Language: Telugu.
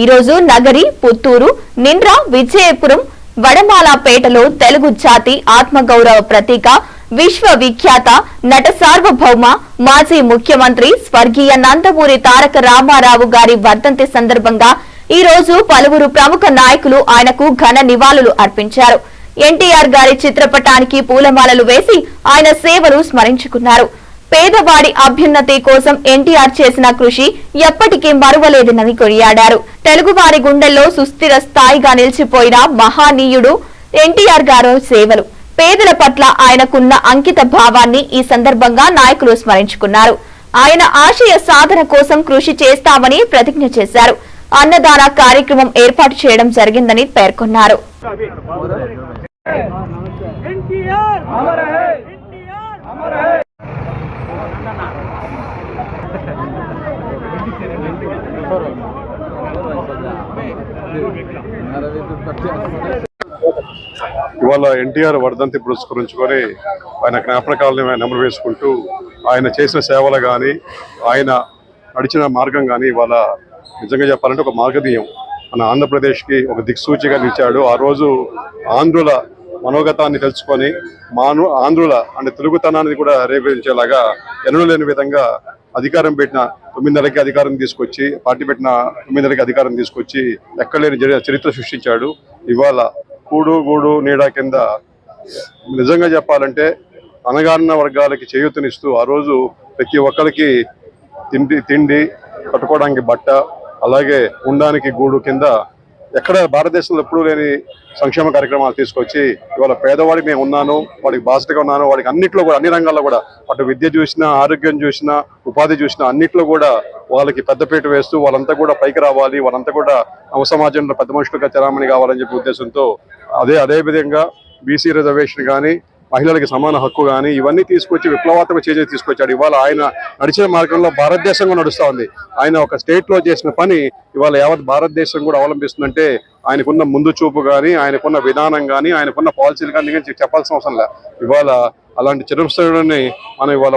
ఈరోజు నగరి పుత్తూరు నింద్ర విజయపురం వడమాలపేటలో తెలుగు జాతి ఆత్మగౌరవ ప్రతీక విశ్వవిఖ్యాత నట సార్వభౌమ మాజీ ముఖ్యమంత్రి స్వర్గీయ నందమూరి తారక రామారావు గారి వర్ధంతి సందర్భంగా ఈ రోజు పలువురు ప్రముఖ నాయకులు ఆయనకు ఘన నివాళులు అర్పించారు. ఎన్టీఆర్ గారి చిత్రపటానికి పూలమాలలు వేసి ఆయన సేవలు స్మరించుకున్నారు. పేదవాడి అభ్యున్నతి కోసం ఎన్టీఆర్ చేసిన కృషి ఎప్పటికీ మరువలేదనని కొనియాడారు. తెలుగువారి గుండెల్లో సుస్థిర స్థాయిగా నిలిచిపోయిన మహానీయుడు ఎన్టీఆర్ గారు సేవలు. పేదల పట్ల ఆయనకున్న అంకిత భావాన్ని ఈ సందర్భంగా నాయకులు స్మరించుకున్నారు. ఆయన ఆశయ సాధన కోసం కృషి చేస్తామని ప్రతిజ్ఞ చేశారు. అన్నదాన కార్యక్రమం ఏర్పాటు చేయడం జరిగిందని పేర్కొన్నారు. ఇవాళ ఎన్టీఆర్ వర్ధంతి పురస్కరించుకొని ఆయన జ్ఞాపకాలను నెమరు వేసుకుంటూ ఆయన చేసిన సేవలు కానీ ఆయన నడిచిన మార్గం కానీ ఇవాళ నిజంగా చెప్పాలంటే ఒక మార్గదీయం. మన ఆంధ్రప్రదేశ్కి ఒక దిక్సూచిగా నిలిచాడు. ఆ రోజు ఆంధ్రుల మనోగతాన్ని తెలుసుకొని మాను ఆంధ్రుల అంటే తెలుగుతనాన్ని కూడా రేపించేలాగా ఎన్నడూ లేని విధంగా అధికారం పెట్టిన తొమ్మిది నెలలకి అధికారం తీసుకొచ్చి పార్టీ పెట్టిన తొమ్మిది నెలలకి అధికారం తీసుకొచ్చి ఎక్కడలేని చరిత్ర సృష్టించాడు. ఇవాళ కూడు గూడు నీడ కింద నిజంగా చెప్పాలంటే అనగారిన వర్గాలకి చేయూతనిస్తూ ఆ రోజు ప్రతి ఒక్కరికి తిండి తిండి కట్టుకోవడానికి బట్ట అలాగే ఉండడానికి గూడు కింద ఎక్కడ భారతదేశంలో ఎప్పుడూ లేని సంక్షేమ కార్యక్రమాలు తీసుకొచ్చి ఇవాళ పేదవాడికి నేను ఉన్నాను వాడికి బాధ్యతగా ఉన్నాను వాడికి అన్నింటిలో కూడా అన్ని రంగాల్లో కూడా అటు విద్య చూసినా ఆరోగ్యం చూసినా ఉపాధి చూసినా అన్నిట్లో కూడా వాళ్ళకి పెద్దపీట వేస్తూ వాళ్ళంతా కూడా పైకి రావాలి వాళ్ళంతా కూడా నవ సమాజంలో పెద్ద మనుషులుగా చరామణి కావాలని చెప్పే ఉద్దేశంతో అదే అదే విధంగా బీసీ రిజర్వేషన్ కానీ మహిళలకి సమాన హక్కు కానీ ఇవన్నీ తీసుకొచ్చి విప్లవాత్మక చేంజెస్ తీసుకొచ్చాడు. ఇవాళ ఆయన నడిచిన మార్గంలో భారతదేశం కూడా నడుస్తా ఉంది. ఆయన ఒక స్టేట్లో చేసిన పని ఇవాళ యావత్ భారతదేశం కూడా అవలంబిస్తుందంటే ఆయనకున్న ముందు చూపు కానీ ఆయనకున్న విధానం కానీ ఆయనకున్న పాలసీలు కానీ చెప్పాల్సిన అవసరం లే. ఇవాళ అలాంటి చిరస్థుడిని మనం ఇవాళ ఒక